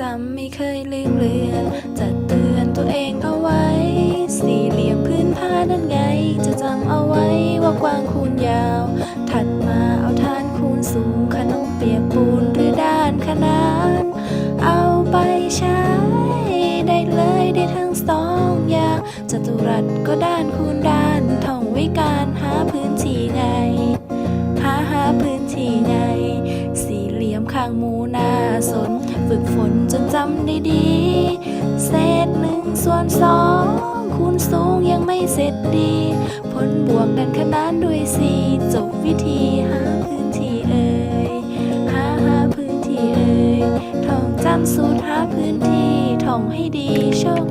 จำไม่เคยลืมเลือนจะเตือนตัวเองเอาไว้ สี่เหลี่ยมพื้นผ้านั่นไง จะจำเอาไว้ว่ากว้างคูณยาว ถัดมาเอาฐานคูณสูงขนมเปียกปูนหรือด้านขนานเอาไปใช้ ได้เลยได้ทั้งสองอย่างจัตุรัสก็ด้านคูณด้าน ข้างหมูหน้าสน ฝึกฝนจนจำได้ดี เศษหนึ่งส่วนสองคูณสูงยังไม่เสร็จดี ผลบวกดันขนานด้วยสี่จบวิธีหาพื้นที่เอ่ยหาหาพื้นที่เอ่ยท่องจำสูตรหาพื้นที่ท่องให้ดีโชค